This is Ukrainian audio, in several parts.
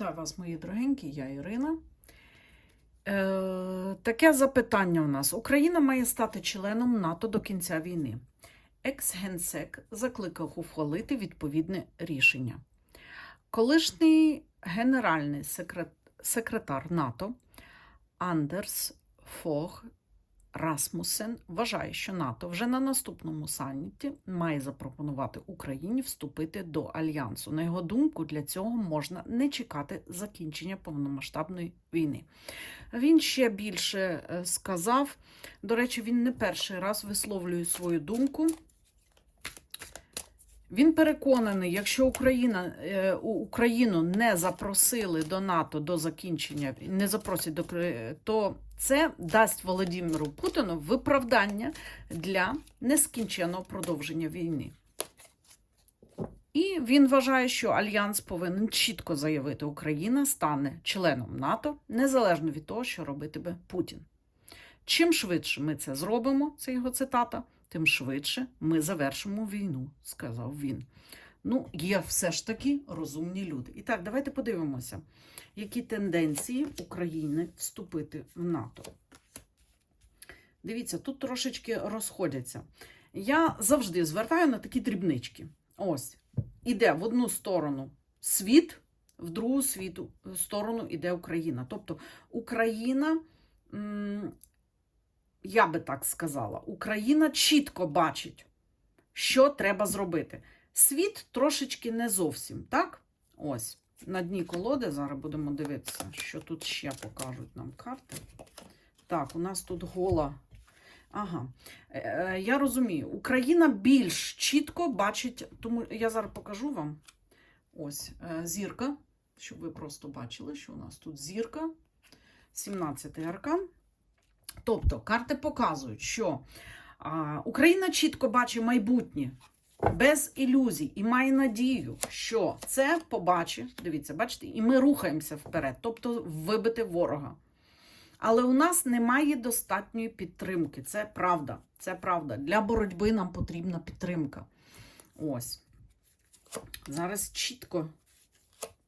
Вітаю вас, мої дорогенькі, я Ірина. Е, таке запитання у нас. Україна має стати членом НАТО до кінця війни. Екс-генсек закликав ухвалити відповідне рішення. Колишній генеральний секрет... секретар НАТО Андерс Фог Расмусен вважає, що НАТО вже на наступному саміті має запропонувати Україні вступити до альянсу. На його думку, для цього можна не чекати закінчення повномасштабної війни. Він ще більше е, сказав. До речі, він не перший раз висловлює свою думку. Він переконаний, якщо Україна, е, Україну не запросили до НАТО до закінчення, не запросять до то це дасть Володимиру Путіну виправдання для нескінченого продовження війни. І він вважає, що альянс повинен чітко заявити, Україна стане членом НАТО, незалежно від того, що робитиме Путін. Чим швидше ми це зробимо, це його цитата, тим швидше ми завершимо війну, сказав він. Ну, є все ж таки розумні люди. І так, давайте подивимося, які тенденції України вступити в НАТО. Дивіться, тут трошечки розходяться. Я завжди звертаю на такі дрібнички. Ось, іде в одну сторону світ, в другу світу, сторону іде Україна. Тобто Україна, я би так сказала, Україна чітко бачить, що треба зробити. Світ трошечки не зовсім, так? Ось, на дні колоди зараз будемо дивитися, що тут ще покажуть нам карти. Так, у нас тут гола. Ага, Е, е, я розумію, Україна більш чітко бачить, тому я зараз покажу вам. Ось е, зірка, щоб ви просто бачили, що у нас тут зірка, 17-й аркан. Тобто, карти показують, що а, Україна чітко бачить майбутнє, без ілюзій, і має надію, що це побачить. Дивіться, бачите, і ми рухаємося вперед, тобто вибити ворога. Але у нас немає достатньої підтримки. Це правда. Це правда. Для боротьби нам потрібна підтримка. Ось. Зараз чітко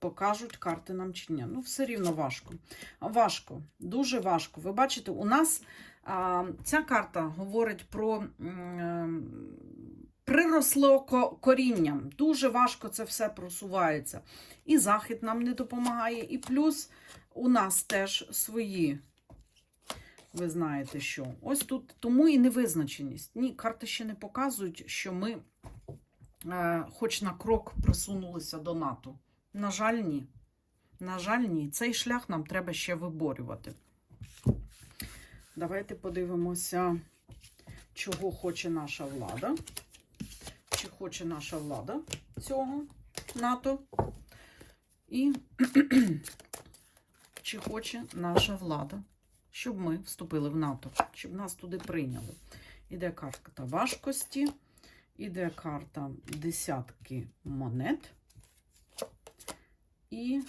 покажуть карти нам чи ні. Ну, все рівно важко. Важко, дуже важко. Ви бачите, у нас а, ця карта говорить про м, приросло корінням. Дуже важко це все просувається. І захід нам не допомагає, і плюс у нас теж свої. Ви знаєте, що. Ось тут тому і невизначеність. Ні, карти ще не показують, що ми е, хоч на крок присунулися до НАТО. На жаль, ні. На жаль, ні. Цей шлях нам треба ще виборювати. Давайте подивимося, чого хоче наша влада. Чи хоче наша влада цього НАТО? І чи хоче наша влада, щоб ми вступили в НАТО, щоб нас туди прийняли. Іде карта важкості, іде карта десятки монет. І,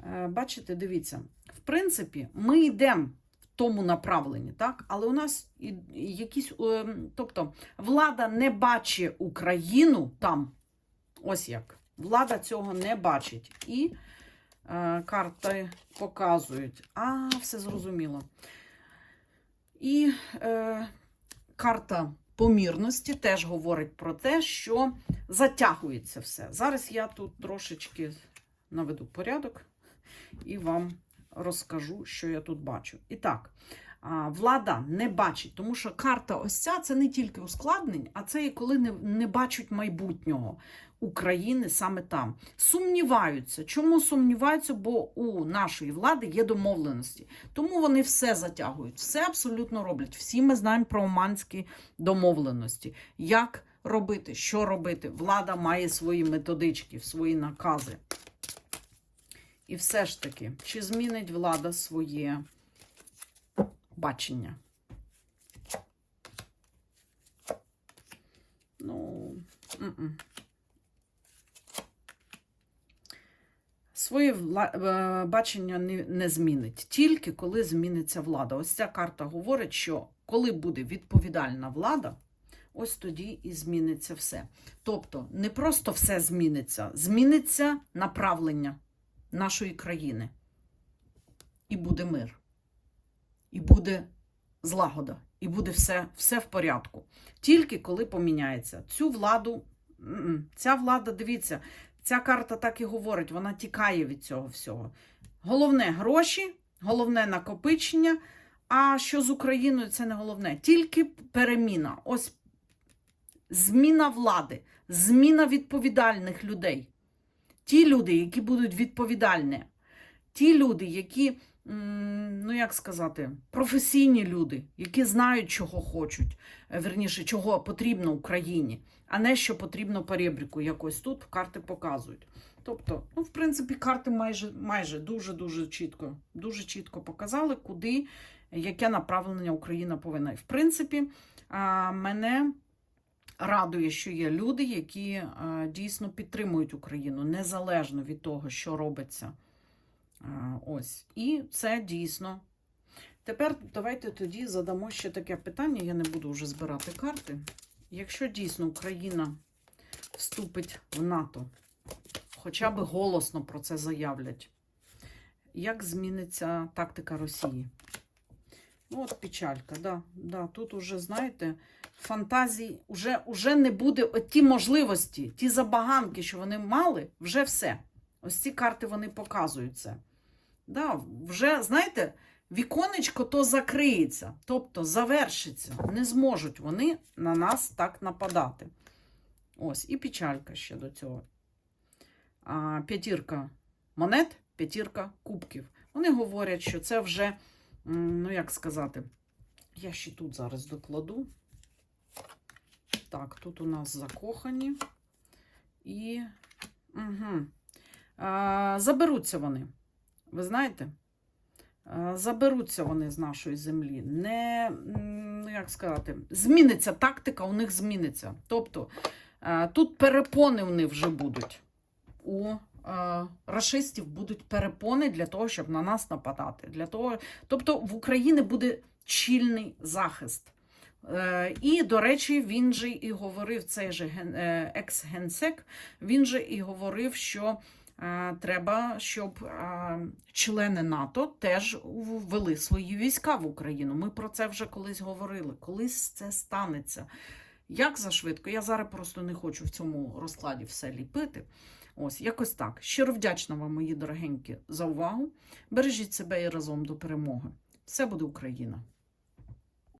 е, бачите, дивіться, в принципі, ми йдемо в тому направленні, так? Але у нас якісь, е, тобто, влада не бачить Україну там. Ось як. Влада цього не бачить. І е, карти показують. А, все зрозуміло. І е, карта помірності теж говорить про те, що затягується все. Зараз я тут трошечки наведу порядок і вам розкажу, що я тут бачу. І так, влада не бачить, тому що карта ось ця це не тільки ускладнень, а це і коли не, не бачать майбутнього України саме там. Сумніваються. Чому сумніваються? Бо у нашої влади є домовленості. Тому вони все затягують, все абсолютно роблять. Всі ми знаємо про оманські домовленості. Як робити, що робити? Влада має свої методички, свої накази. І все ж таки, чи змінить влада своє бачення? Ну, м-м. Своє вла- е, бачення не, не змінить, тільки коли зміниться влада. Ось ця карта говорить, що коли буде відповідальна влада, ось тоді і зміниться все. Тобто не просто все зміниться, зміниться направлення. нашої країни. І буде мир. І буде злагода. І буде все, все в порядку. Тільки коли поміняється. Цю владу, ця влада, дивіться, ця карта так і говорить, вона тікає від цього всього. Головне гроші, головне накопичення. А що з Україною, це не головне. Тільки переміна. Ось зміна влади, зміна відповідальних людей. Ті люди, які будуть відповідальні, ті люди, які, ну як сказати, професійні люди, які знають, чого хочуть, е, верніше, чого потрібно Україні, а не що потрібно перебріку. Якось тут карти показують. Тобто, ну, в принципі, карти майже майже дуже-дуже чітко, дуже чітко показали, куди, яке направлення Україна повинна. В принципі, мене радує, що є люди, які дійсно підтримують Україну, незалежно від того, що робиться. Ось. І це дійсно. Тепер давайте тоді задамо ще таке питання. Я не буду вже збирати карти. Якщо дійсно Україна вступить в НАТО, хоча б голосно про це заявлять, як зміниться тактика Росії? Ну, от печалька, да, да. Тут уже, знаєте, фантазій уже, уже не буде от ті можливості, ті забаганки, що вони мали, вже все. Ось ці карти вони показують це. Да, вже, знаєте, віконечко то закриється, тобто завершиться. Не зможуть вони на нас так нападати. Ось, і печалька ще до цього. А, п'ятірка монет, п'ятірка кубків. Вони говорять, що це вже, ну як сказати, я ще тут зараз докладу. Так, тут у нас закохані. І угу. а, заберуться вони. Ви знаєте? Заберуться вони з нашої землі. Не, ну як сказати, зміниться тактика, у них зміниться. Тобто тут перепони вони вже будуть. У рашистів будуть перепони для того, щоб на нас нападати. Для того, тобто в Україні буде чільний захист. Е, І, до речі, він же і говорив, цей же е, екс-генсек, він же і говорив, що е, треба, щоб члени НАТО теж ввели свої війська в Україну. Ми про це вже колись говорили. Колись це станеться. Як зашвидко? Я зараз просто не хочу в цьому розкладі все ліпити. Ось, якось так. Щиро вдячна вам, мої дорогенькі, за увагу. Бережіть себе і разом до перемоги. Все буде Україна!